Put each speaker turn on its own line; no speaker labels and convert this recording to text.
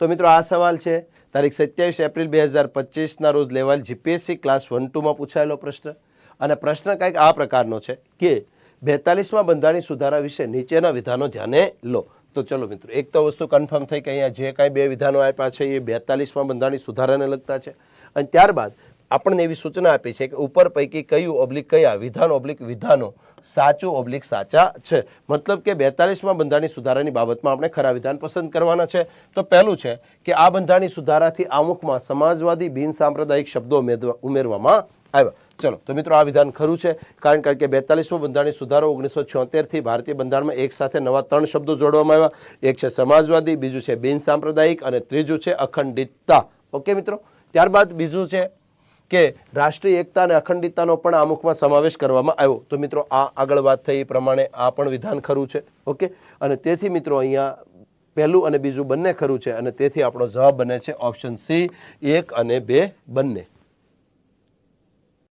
તો મિત્રો આ સવાલ છે. તારીખ સત્યાવીસ એપ્રિલ બે હજાર પચીસના રોજ લેવાયેલ જીપીએસસી ક્લાસ વન ટુમાં પૂછાયેલો પ્રશ્ન. અને પ્રશ્ન કંઈક આ પ્રકારનો છે કે બેતાલીસમાં બંધારણી સુધારા વિશે નીચેના વિધાનો ધ્યાને લો. તો ચલો મિત્રો, એક તો વસ્તુ કન્ફર્મ થઈ કે અહીંયા જે કાંઈ બે વિધાનો આપ્યા છે એ બેતાલીસમાં બંધારણી સુધારાને લગતા છે. અને ત્યારબાદ આપણને એવી સૂચના આપી છે કે ઉપર પૈકી કયું ઓબ્લિક કયા, વિધાન ઓબ્લિક વિધાનો, સાચું ઓબ્લિક સાચા છે. મતલબ કે બેતાલીસમાં બંધારણી સુધારાની બાબતમાં આપણે ખરા વિધાન પસંદ કરવાના છે. તો પહેલું છે કે આ બંધારણી સુધારાથી આમુખમાં સમાજવાદી, બિન સાંપ્રદાયિક શબ્દો ઉમેરવા- ઉમેરવામાં આવ્યા. ચલો, તો મિત્રો, આ વિધાન ખરું છે. કારણ કે બેતાલીસમો બંધારણી સુધારો ઓગણીસો છોતેરથી ભારતીય બંધારણમાં એક સાથે નવા ત્રણ શબ્દો જોડવામાં આવ્યા. એક છે સમાજવાદી, બીજું છે બિન સાંપ્રદાયિક અને ત્રીજું છે અખંડિતતા. ઓકે મિત્રો? ત્યારબાદ બીજું છે કે રાષ્ટ્રીય એકતા અને અખંડિતતાનો પણ આમુખમાં સમાવેશ કરવામાં આવ્યો. તો મિત્રો, આ આગળ વાત થઈ એ પ્રમાણે આ પણ વિધાન ખરું છે. ઓકે? અને તેથી મિત્રો, અહીંયા પહેલું અને બીજું બંને ખરું છે અને તેથી આપણો જવાબ બને છે ઓપ્શન સી, એક અને બે બંને.